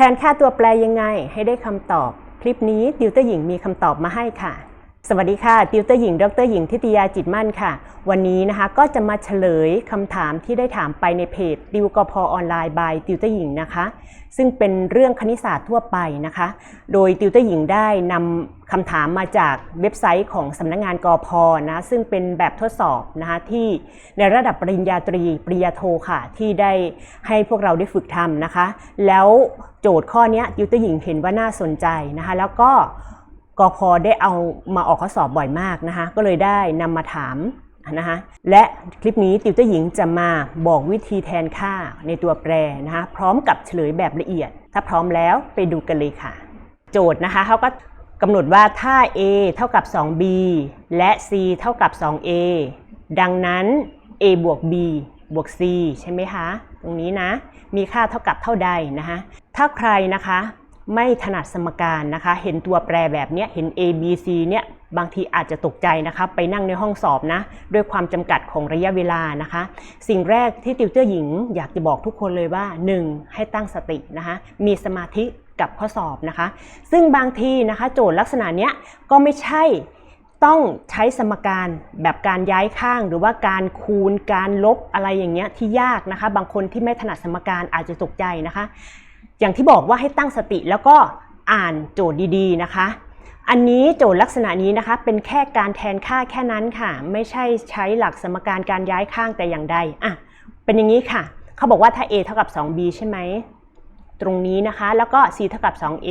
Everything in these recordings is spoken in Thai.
แทนค่าตัวแปรยังไงให้ได้คำตอบ คลิปนี้ติวเตอร์หญิงมีคำตอบมาให้ค่ะ สวัสดีค่ะ ติวเตอร์หญิง ดรหญิงทิตยาจิตมั่นค่ะ วันนี้นะคะก็จะมาเฉลยคำถามที่ได้ถามไปในเพจติวกพอออนไลน์บายติวเตอร์หญิงนะคะ ซึ่งเป็นเรื่องคณิตศาสตร์ทั่วไปนะคะ โดยติวเตอร์หญิงได้นำ คำถามมาจากเว็บไซต์ของสำนักงานกอพนะซึ่งเป็นแบบทดสอบนะคะที่ในระดับปริญญาตรีปริญญาโทค่ะ ที่ได้ให้พวกเราได้ฝึกทำนะคะ แล้วโจทย์ข้อนี้ยติวเตอร์หญิงเห็นว่าน่าสนใจนะคะ แล้วก็กอพได้เอามาออกข้อสอบบ่อยมากนะคะ ก็เลยได้นำมาถามนะคะและคลิปนี้ติวเตอร์หญิงจะมาบอกวิธีแทนค่าในตัวแปรนะคะพร้อมกับเฉลยแบบละเอียด ถ้าพร้อมแล้วไปดูกันเลยค่ะ โจทย์นะคะเขาก็ กำหนดว่าถ้า a เท่ากับ 2b และ c เท่ากับ 2a ดังนั้น a บวก b บวก c ใช่ไหมคะ ตรงนี้นะ มีค่าเท่ากับเท่าใดนะคะ ถ้าใครนะคะ ไม่ถนัดสมการนะคะ เห็นตัวแปรแบบเนี้ยเห็น a b c เนี่ย บางทีอาจจะตกใจนะคะ ไปนั่งในห้องสอบนะ ด้วยความจำกัดของระยะเวลานะคะ สิ่งแรกที่ติวเตอร์หญิง อยากจะบอกทุกคนเลยว่า 1. ให้ตั้งสตินะคะ มีสมาธิ กับข้อสอบนะคะ ซึ่งบางทีนะคะ โจทย์ลักษณะเนี้ยก็ไม่ใช่ต้องใช้สมการแบบการย้ายข้างหรือว่าการคูณการลบอะไรอย่างเงี้ยที่ยากนะคะ บางคนที่ไม่ถนัดสมการอาจจะตกใจนะคะ อย่างที่บอกว่าให้ตั้งสติแล้วก็อ่านโจทย์ดีๆนะคะ อันนี้โจทย์ลักษณะนี้นะคะ เป็นแค่การแทนค่าแค่นั้นค่ะ ไม่ใช่ใช้หลักสมการการย้ายข้างแต่อย่างใดอะเป็นอย่างนี้ค่ะ เขาบอกว่าถ้า a เท่ากับ 2b ใช่ไหม ตรงนี้นะคะ แล้วก็ c เท่ากับ 2a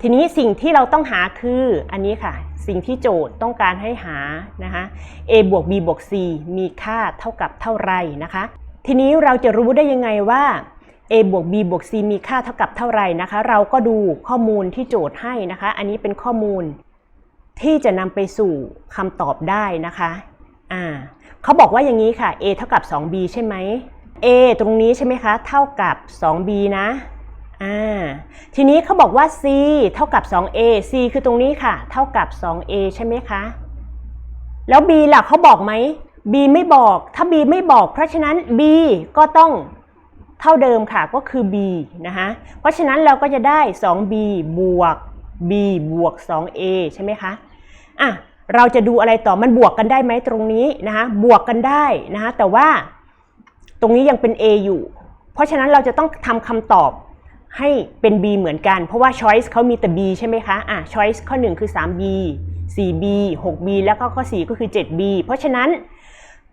ทีนี้สิ่งที่เราต้องหาคืออันนี้ค่ะ สิ่งที่โจทย์ต้องการให้หานะคะ a บวก b บวก c มีค่าเท่ากับเท่าไรนะคะ ทีนี้เราจะรู้ได้ยังไงว่า a บวก b บวก c มีค่าเท่ากับเท่าไหร่นะคะ เราก็ดูข้อมูลที่โจทย์ให้นะคะ อันนี้เป็นข้อมูลที่จะนำไปสู่คำตอบได้นะคะอ่าเขาบอกว่าอย่างนี้ค่ะ a เท่ากับ 2b ใช่ไหม a ตรงนี้ใช่ไหมคะ เท่ากับ 2b นะ อ่าทีนี้เขาบอกว่า c เท่ากับ 2a c คือตรงนี้ค่ะ เท่ากับ 2a ใช่ไหมคะ แล้ว b ล่ะเขาบอกไหม b ไม่บอก ถ้า b ไม่บอก เพราะฉะนั้น b ก็ต้องเท่าเดิมค่ะ ก็คือ b นะคะ เพราะฉะนั้นเราก็จะได้ 2b บวก b บวก 2a ใช่ไหมคะ อะ เราจะดูอะไรต่อ มันบวกกันได้ไหมตรงนี้นะคะ บวกกันได้นะคะ แต่ว่าตรงนี้ยังเป็น a อยู่ เพราะฉะนั้นเราจะต้องทำคำตอบ ให้เป็น b เหมือนกัน เพราะว่า choice เขามีแต่ b ใช่ไหมคะอะ choice ข้อ 1 คือ 3b 4b 6b แล้วก็ข้อ 4 ก็คือ 7b เพราะฉะนั้น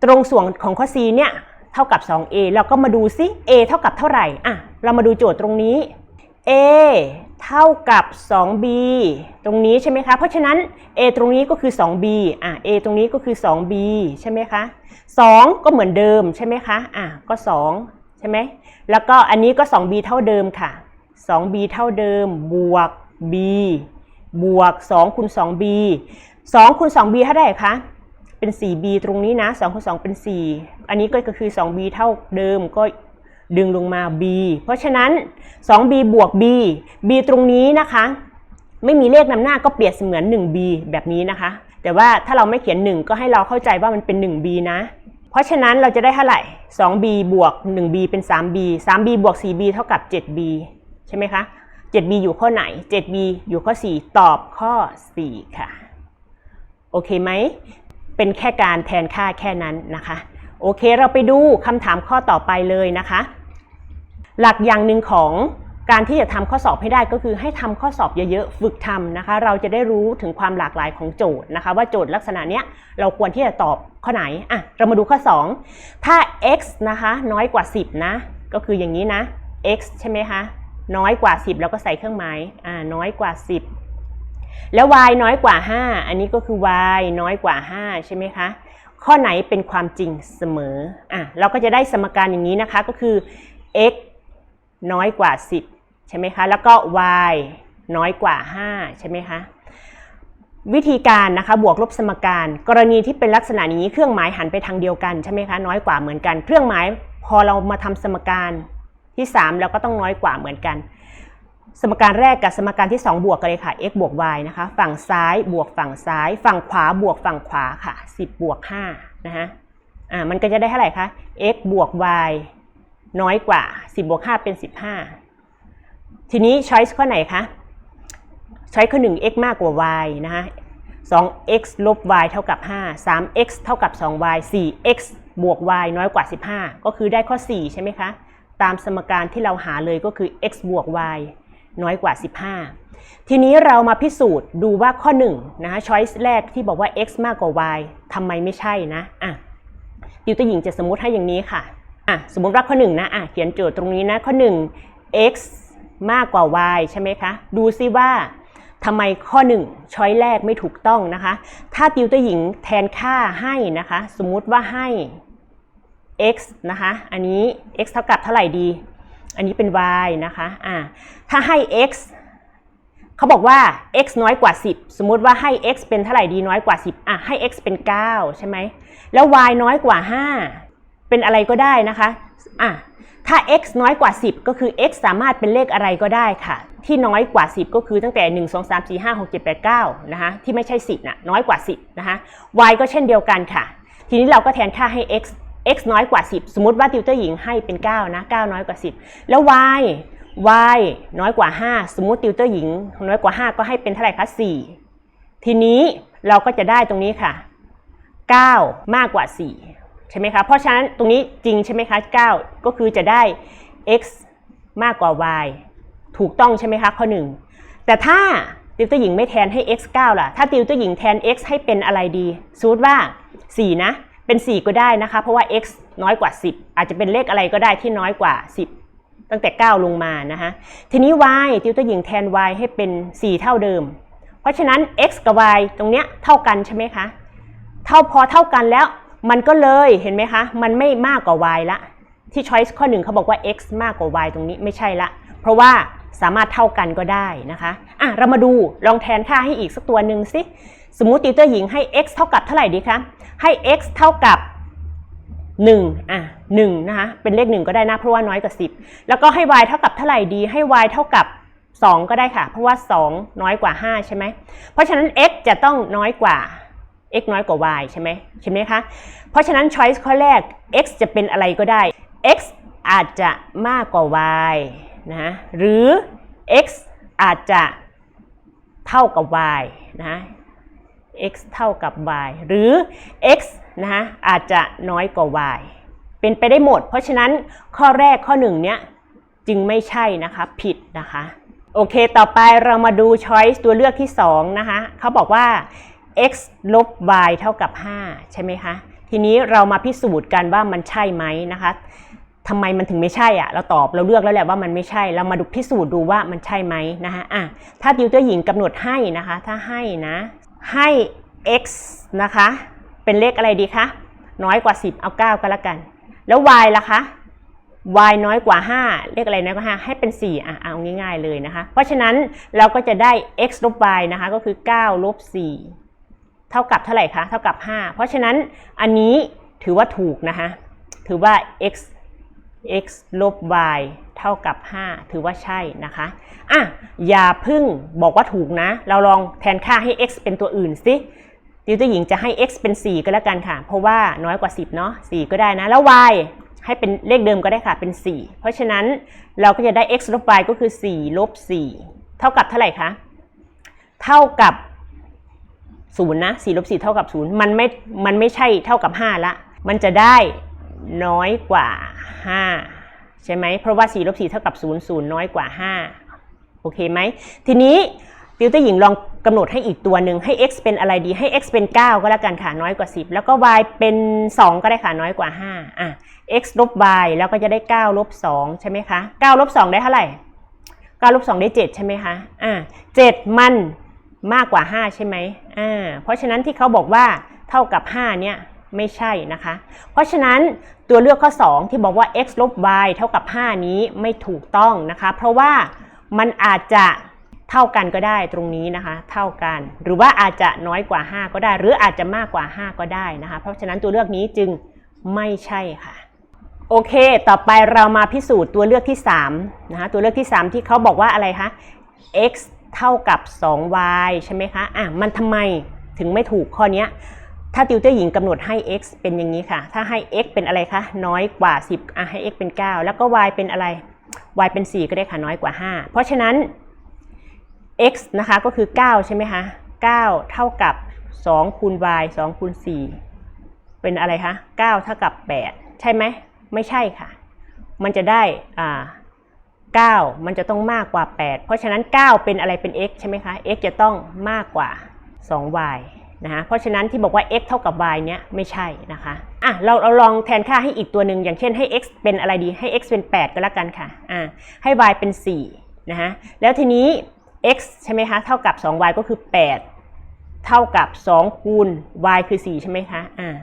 ตรงส่วนของข้อ c เนี่ยเท่ากับ 2a เราก็มาดูซิ a เท่ากับเท่าไหร่อะเรามาดูโจทย์ตรงนี้ a เท่ากับ 2b ตรงนี้ใช่ไหมคะ เพราะฉะนั้น a ตรงนี้ก็คือ 2b อะ a ตรงนี้ก็คือ 2b ใช่ไหมคะ 2 ก็เหมือนเดิมใช่ไหมคะ อะ ก็ 2 ใช่ไหม แล้วก็อันนี้ก็ 2b เท่าเดิมค่ะ 2b เท่าเดิม บวก b บวก2คูณ 2b 2คูณ 2b เท่าไหร่คะ เป็น 4b ตรงนี้นะ2คูณ2เป็น 4 อันนี้ก็คือ 2b เท่าเดิมก็ดึงลงมา b เพราะฉะนั้น 2b บวก b b ตรงนี้นะคะ ไม่มีเลขนำหน้าก็เปรียบเสมือน 1b แบบนี้นะคะ แต่ว่าถ้าเราไม่เขียน 1 ก็ให้เราเข้าใจว่ามันเป็น 1b นะ เพราะฉะนั้นเราจะได้เท่าไหร่ 2b บวก 1b เป็น 3b 3b บวก 4b เท่ากับ 7b ใช่ไหมคะ 7b อยู่ข้อไหน 7b อยู่ข้อ 4 ตอบข้อ 4 ค่ะ โอเคไหม เป็นแค่การแทนค่าแค่นั้นนะคะ โอเคเราไปดูคำถามข้อต่อไปเลยนะคะ หลักอย่างหนึ่งของการที่จะทำข้อสอบให้ได้ก็คือให้ทำข้อสอบเยอะๆ ฝึกทำนะคะ เราจะได้รู้ถึงความหลากหลายของโจทย์นะคะ ว่าโจทย์ลักษณะเนี้ยเราควรที่จะตอบข้อไหนอะเรามาดูข้อ 2 ถ้า x นะคะน้อยกว่า 10 นะ ก็คืออย่างนี้นะ x ใช่ไหมคะ น้อยกว่า 10 แล้วก็ใส่เครื่องหมายอ่าน้อยกว่า 10 แล้ว y น้อยกว่า 5 อันนี้ก็คือ y น้อยกว่า 5 ใช่ไหมคะ ข้อไหนเป็นความจริงเสมออะเราก็จะได้สมการอย่างนี้นะคะก็คือ x น้อยกว่า 10 ใช่ไหมคะ แล้วก็ y น้อยกว่า 5 ใช่ไหมคะวิธีการนะคะบวกลบสมการ กรณีที่เป็นลักษณะนี้เครื่องหมายหันไปทางเดียวกันใช่ไหมคะน้อยกว่าเหมือนกัน เครื่องหมายพอเรามาทำสมการ ที่3เราก็ต้องน้อยกว่าเหมือนกัน สมการแรกกับสมการที่ 2 บวกกันเลยค่ะ x บวก y นะคะ ฝั่งซ้ายบวกฝั่งซ้าย ฝั่งขวาบวกฝั่งขวาค่ะ 10 บวก5นะคะอ่ามันก็จะได้เท่าไหร่คะ x บวก y น้อยกว่า 10 บวก 5 เป็น 15 ทีนี้ choice ข้อไหนคะ choice ข้อ1 x มากกว่า y นะคะ 2x ลบ y เท่ากับ 5 3x เท่ากับ 2y 4x บวก y น้อยกว่า 15 ก็คือได้ข้อ 4 ใช่ไหมคะ ตามสมการที่เราหาเลยก็คือ x บวก y น้อยกว่า 15 ทีนี้เรามาพิสูจน์ดูว่าข้อ1นะคะ choice แรกที่บอกว่า x มากกว่า y ทำไมไม่ใช่นะอะติวเตอร์หญิงจะสมมติให้อย่างนี้ค่ะอะสมมติว่าข้อ1นะอะเขียนโจทย์ตรงนี้นะข้อ 1 x มากกว่า y ใช่ไหมคะดูซิว่าทำไมข้อ 1 ช้อยแรกไม่ถูกต้องนะคะ ถ้าติวเตอร์หญิงแทนค่าให้นะคะ สมมุติว่าให้ x นะคะ อันนี้ x เท่ากับเท่าไหร่ดี อันนี้เป็น y นะคะ อ่า ถ้าให้ x เขาบอกว่า x น้อยกว่า 10 สมมุติว่าให้ x เป็นเท่าไหร่ดีน้อยกว่า 10 อะ ให้ x เป็น 9 ใช่ไหม แล้ว y น้อยกว่า 5 เป็นอะไรก็ได้นะคะ อะ ถ้า x น้อยกว่า 10 ก็คือ x สามารถเป็นเลขอะไรก็ได้ค่ะ ที่น้อยกว่า 10 ก็คือตั้งแต่ 1 2 3 4 5 6 7 8 9 นะคะ ที่ไม่ใช่ 10นะน้อยกว่า 10 นะคะ y ก็เช่นเดียวกันค่ะ ทีนี้เราก็แทนค่าให้ x x น้อยกว่า 10 สมมติว่าติวเตอร์หญิงให้เป็น 9 นะ 9 น้อยกว่า 10 แล้ว y y น้อยกว่า 5 สมมติติวเตอร์หญิง น้อยกว่า 5 ก็ให้เป็นเท่าไหร่คะ 4 ทีนี้เราก็จะได้ตรงนี้ค่ะ 9 มากกว่า 4 ใช่ไหมคะ เพราะฉะนั้นตรงนี้จริงใช่ไหมคะ 9 ก็คือจะได้ x มากกว่า y ถูกต้องใช่ไหมคะข้อ 1 แต่ถ้าติวเตอร์หญิงไม่แทนให้ x 9 ล่ะ ถ้าติวเตอร์หญิงแทน x ให้เป็นอะไรดีสมมติว่า 4 นะ เป็น 4 ก็ได้นะคะ เพราะว่า x น้อยกว่า 10 อาจจะเป็นเลขอะไรก็ได้ที่น้อยกว่า 10 ตั้งแต่ 9 ลงมานะคะทีนี้ y ติวเตอร์หญิงแทน y ให้เป็น 4 เท่าเดิม เพราะฉะนั้น x กับ y ตรงเนี้ยเท่ากันใช่ไหมคะ เท่าพอเท่ากันแล้วมันก็เลยเห็นไหมคะ มันไม่มากกว่า y ละ ที่ choice ข้อหนึ่งเขาบอกว่า x มากกว่า y ตรงนี้ไม่ใช่ละ เพราะว่าสามารถเท่ากันก็ได้นะคะอะเรามาดูลองแทนค่าให้อีกสักตัวหนึ่งสิ สมมุติติวเตอร์หญิงให้ x เท่ากับเท่าไหร่ดีคะ ให้ x เท่ากับ 1 อะ1นะคะ เป็นเลข 1 ก็ได้นะ เพราะว่าน้อยกว่า 10 แล้วก็ให้ y เท่ากับเท่าไหร่ดี ให้ y เท่ากับ 2 ก็ได้ค่ะ เพราะว่า 2 น้อยกว่า 5 ใช่ไหม เพราะฉะนั้น x จะต้องน้อยกว่า x น้อยกว่า y ใช่ไหมใช่ไหมคะ เพราะฉะนั้น choice ข้อแรก x จะเป็นอะไรก็ได้ x อาจจะมากกว่า y นะหรือ x อาจจะเท่ากับ y นะ x เท่ากับ y หรือ x นะอาจจะน้อยกว่า y เป็นไปได้หมด เพราะฉะนั้นข้อแรกข้อหนึ่งเนี้ยจึงไม่ใช่นะคะผิดนะคะ โอเคต่อไปเรามาดู choice ตัวเลือกที่2นะคะเขาบอกว่า x ลบ y เท่ากับ 5 ใช่ไหมคะ ทีนี้เรามาพิสูจน์กันว่ามันใช่ไหมนะคะทำไมมันถึงไม่ใช่อะเราตอบเราเลือกแล้วแหละว่ามันไม่ใช่ เรามาดูพิสูจน์ดูว่ามันใช่ไหมนะคะอะถ้าติวเตอร์หญิงกำหนดให้นะคะ ถ้าให้นะ ให้ x นะคะ เป็นเลขอะไรดีคะ น้อยกว่า 10 เอา 9 ก็แล้วกัน แล้ว y ล่ะคะ y น้อยกว่า 5 เลขอะไรน้อยกว่า 5 ให้เป็น 4 อะ เอาง่ายๆเลยนะคะ เพราะฉะนั้นเราก็จะได้ x ลบ y นะคะ ก็คือ 9 ลบ 4 เท่ากับเท่าไหร่คะ เท่ากับ 5 เพราะฉะนั้นอันนี้ถือว่าถูกนะคะ ถือว่า x x ลบ y เท่ากับ 5 ถือว่าใช่นะคะอะอย่าพึ่งบอกว่าถูกนะ เราลองแทนค่าให้ x เป็นตัวอื่นสิติวเตอร์หญิงจะให้ x เป็น 4 ก็แล้วกันค่ะ เพราะว่าน้อยกว่า 10 เนาะ4ก็ได้นะ แล้ว y ให้เป็นเลขเดิมก็ได้ค่ะ เป็น 4 เพราะฉะนั้นเราก็จะได้ x ลบ y ก็คือ 4 ลบ 4 เท่ากับเท่าไหร่คะ เท่ากับ 0 นะ 4 ลบ 4 เท่ากับ 0 มันไม่ มันไม่ใช่เท่ากับ 5 ละ มันจะได้ น้อยกว่า 5 ใช่ไหมเพราะว่า4ลบ4เท่ากับ 0 0 น้อยกว่า 5 โอเคไหม ทีนี้ติวเตอร์หญิงลองกำหนดให้อีกตัวหนึ่งให้ x เป็นอะไรดีให้ x เป็น 9 ก็แล้วกันค่ะน้อยกว่า 10 แล้วก็ y เป็น 2 ก็ได้ค่ะน้อยกว่า5อะ x ลบ y แล้วก็จะได้ 9 ลบ 2 ใช่ไหมคะ9ลบ 2 ได้เท่าไหร่9ลบ 2 ได้ 7 ใช่ไหมคะอ่า7มันมากกว่า 5 ใช่ไหมอ่าเพราะฉะนั้นที่เขาบอกว่าเท่ากับ 5 เนี่ย ไม่ใช่นะคะ เพราะฉะนั้นตัวเลือกข้อ 2 ที่บอกว่า x ลบ y เท่ากับ 5 นี้ไม่ถูกต้องนะคะ เพราะว่ามันอาจจะเท่ากันก็ได้ตรงนี้นะคะ เท่ากัน หรือว่าอาจจะน้อยกว่า 5 ก็ได้ หรืออาจจะมากกว่า 5 ก็ได้นะคะ เพราะฉะนั้นตัวเลือกนี้จึงไม่ใช่ค่ะ โอเค ต่อไปเรามาพิสูจน์ตัวเลือกที่3นะคะตัวเลือกที่ 3 ที่เขาบอกว่าอะไรคะ x เท่ากับ 2y ใช่ไหมคะ อะ มันทำไมถึงไม่ถูกข้อนี้ ถ้าติวเตอร์หญิงกำหนดให้ x เป็นอย่างนี้ค่ะ ถ้าให้ x เป็นอะไรคะ น้อยกว่า 10อะให้ x เป็น 9 แล้วก็ y เป็นอะไร y เป็น 4 ก็ได้ค่ะ น้อยกว่า 5 เพราะฉะนั้น x นะคะก็คือ 9 ใช่ไหมคะ 9 เท่ากับ 2 คูณ y 2 คูณ 4 เป็นอะไรคะ 9 เท่ากับ 8 ใช่ไหม ไม่ใช่ค่ะ มันจะได้อ่า9 มันจะต้องมากกว่า 8 เพราะฉะนั้น 9 เป็นอะไรเป็น x ใช่ไหมคะ x จะต้องมากกว่า 2y นะคะเพราะฉะนั้นที่บอกว่า x เท่ากับ y เนี้ยไม่ใช่นะคะอะเราเราลองแทนค่าให้อีกตัวหนึ่งอย่างเช่นให้ x เป็นอะไรดีให้ x เป็น 8 ก็แล้วกันค่ะอ่าให้ y เป็น4นะคะแล้วทีนี้ x ใช่ไหมคะเท่ากับ 2y ก็คือ 8 เท่ากับ 2 คูณ y คือ 4 ใช่ไหมคะอ่า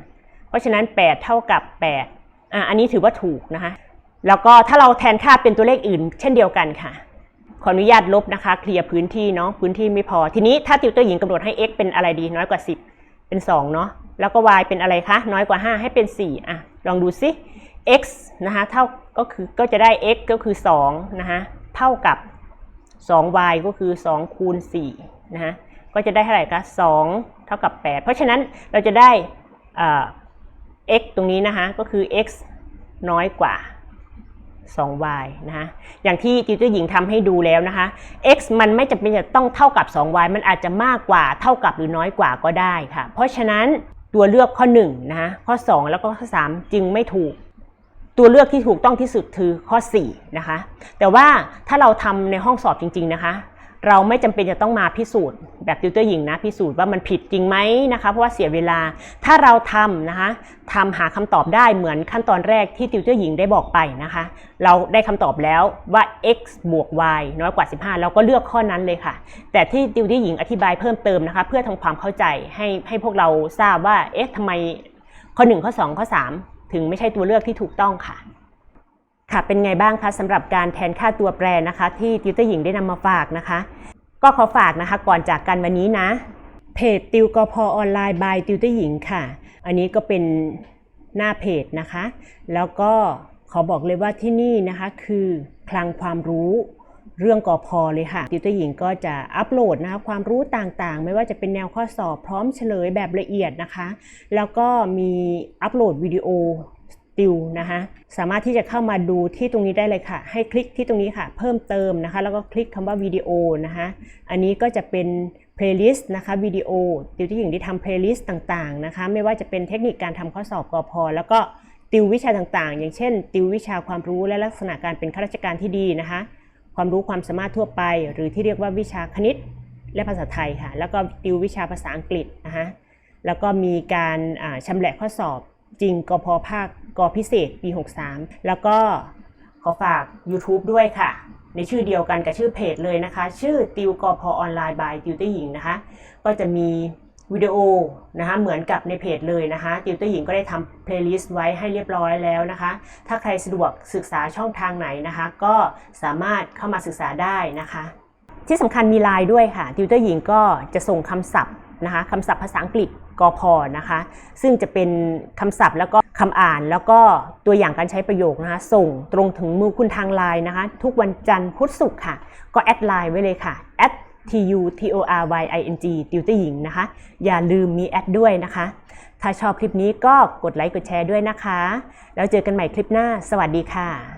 เพราะฉะนั้น 8 เท่ากับ 8อ่าอันนี้ถือว่าถูกนะคะแล้วก็ถ้าเราแทนค่าเป็นตัวเลขอื่น เช่นเดียวกันค่ะ ขออนุญาตลบนะคะ เคลียร์พื้นที่เนาะพื้นที่ไม่พอ ทีนี้ถ้าติวเตอร์หญิงกำหนดให้ x เป็นอะไรดีน้อยกว่า 10 เป็น 2 เนาะแล้วก็ y เป็นอะไรคะน้อยกว่า 5 ให้เป็น 4 อะ ลองดูซิ x นะคะเท่าก็คือก็จะได้ x ก็คือ2นะคะเท่ากับ 2y ก็คือ 2 คูณ4นะคะก็จะได้เท่าไหร่คะ2เท่ากับ 8 เพราะฉะนั้นเราจะได้ x ตรงนี้นะคะก็คือ x น้อยกว่า 2y นะคะอย่างที่ติวเตอร์หญิงทำให้ดูแล้วนะคะ x มันไม่จำเป็นจะต้องเท่ากับ 2y มันอาจจะมากกว่าเท่ากับหรือน้อยกว่าก็ได้ค่ะ เพราะฉะนั้นตัวเลือกข้อ1นะคะข้อ 2 แล้วก็ข้อ 3 จึงไม่ถูก ตัวเลือกที่ถูกต้องที่สุดคือข้อ4นะคะแต่ว่าถ้าเราทำในห้องสอบจริง ๆนะคะ เราไม่จำเป็นจะต้องมาพิสูจน์แบบติวเตอร์หญิงนะพิสูจน์ว่ามันผิดจริงไหมนะคะเพราะว่าเสียเวลาถ้าเราทำนะคะทำหาคำตอบได้เหมือนขั้นตอนแรกที่ติวเตอร์หญิงได้บอกไปนะคะ เราได้คำตอบแล้วว่า x บวก y น้อยกว่า 15 เราก็เลือกข้อนั้นเลยค่ะ แต่ที่ติวเตอร์หญิงอธิบายเพิ่มเติมนะคะ เพื่อทำความเข้าใจให้ให้พวกเราทราบว่าเอ๊ะทำไมข้อ 1 ข้อ 2 ข้อ 3 ถึงไม่ใช่ตัวเลือกที่ถูกต้องค่ะ ค่ะเป็นไงบ้างคะสำหรับการแทนค่าตัวแปรนะคะ ที่ติวเตอร์หญิงได้นำมาฝากนะคะ ก็ขอฝากนะคะก่อนจากกันวันนี้นะ เพจติวกพอออนไลน์บายติวเตอร์หญิงค่ะ อันนี้ก็เป็นหน้าเพจนะคะ แล้วก็ขอบอกเลยว่าที่นี่นะคะคือคลังความรู้เรื่องกอพอเลยค่ะติวเตอร์หญิงก็จะอัปโหลดนะคะความรู้ต่างๆ ไม่ว่าจะเป็นแนวข้อสอบพร้อมเฉลยแบบละเอียดนะคะ แล้วก็มีอัปโหลดวิดีโอ ติวนะคะสามารถที่จะเข้ามาดูที่ตรงนี้ได้เลยค่ะ ให้คลิกที่ตรงนี้ค่ะ เพิ่มเติมนะคะ แล้วก็คลิกคำว่าวิดีโอนะคะอันนี้ก็จะเป็นเพลย์ลิสต์นะคะวิดีโอติวที่หญิงได้ทำเพลย์ลิสต์ต่างๆนะคะ ไม่ว่าจะเป็นเทคนิคการทำข้อสอบกอพอแล้วก็ติววิชาต่างๆ อย่างเช่น ติววิชาความรู้และลักษณะการเป็นข้าราชการที่ดีนะคะ ความรู้ความสามารถทั่วไป หรือที่เรียกว่าวิชาคณิตและภาษาไทยค่ะ แล้วก็ติววิชาภาษาอังกฤษนะคะแล้วก็มีการอ่าชำแหละข้อสอบจริงกพภาค กพิเศษปี 63 แล้วก็ขอฝาก YouTube ด้วยค่ะ ในชื่อเดียวกันกับชื่อเพจเลยนะคะ ชื่อติวกพออนไลน์บายติวเตอร์หญิงนะคะ ก็จะมีวิดีโอนะคะเหมือนกับในเพจเลยนะคะติวเตอร์หญิงก็ได้ทำเพลย์ลิสต์ไว้ให้เรียบร้อยแล้วนะคะ ถ้าใครสะดวกศึกษาช่องทางไหนนะคะ ก็สามารถเข้ามาศึกษาได้นะคะ ที่สำคัญมีไลน์ด้วยค่ะติวเตอร์หญิงก็จะส่งคำศัพท์ นะคะคำศัพท์ภาษาอังกฤษกพนะคะ ซึ่งจะเป็นคำศัพท์แล้วก็คำอ่านแล้วก็ตัวอย่างการใช้ประโยคนะคะ ส่งตรงถึงมือคุณทางไลน์นะคะ ทุกวันจันทร์พุธศุกร์ค่ะ ก็แอดไลน์ไว้เลยค่ะ atu t o r y i n g ติวเตอร์หญิงนะคะ อย่าลืมมีแอดด้วยนะคะ ถ้าชอบคลิปนี้ก็กดไลค์กดแชร์ด้วยนะคะ แล้วเจอกันใหม่คลิปหน้า สวัสดีค่ะ